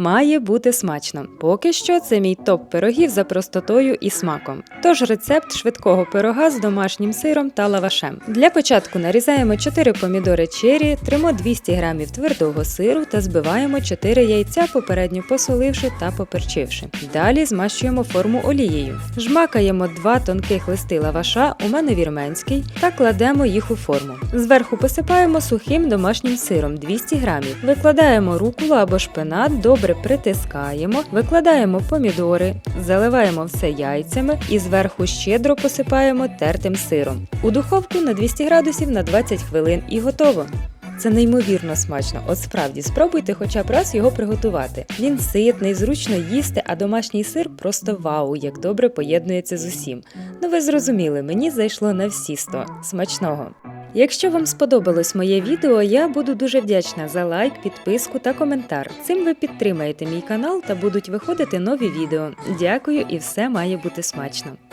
Має бути смачно. Поки що це мій топ пирогів за простотою і смаком. Тож рецепт швидкого пирога з домашнім сиром та лавашем. Для початку нарізаємо 4 помідори чері, тримо 200 г твердого сиру та збиваємо 4 яйця, попередньо посоливши та поперчивши. Далі змащуємо форму олією. Жмакаємо 2 тонких листи лаваша, у мене вірменський, та кладемо їх у форму. Зверху посипаємо сухим домашнім сиром 200 г. Викладаємо рукулу або шпинат, добре притискаємо, викладаємо помідори, заливаємо все яйцями і зверху щедро посипаємо тертим сиром. У духовку на 200 градусів на 20 хвилин і готово. Це неймовірно смачно. От справді спробуйте хоча б раз його приготувати. Він ситний, зручно їсти, а домашній сир просто вау, як добре поєднується з усім. Ну ви зрозуміли, мені зайшло на всі 100. Смачного! Якщо вам сподобалось моє відео, я буду дуже вдячна за лайк, підписку та коментар. Цим ви підтримаєте мій канал та будуть виходити нові відео. Дякую і все має бути смачно.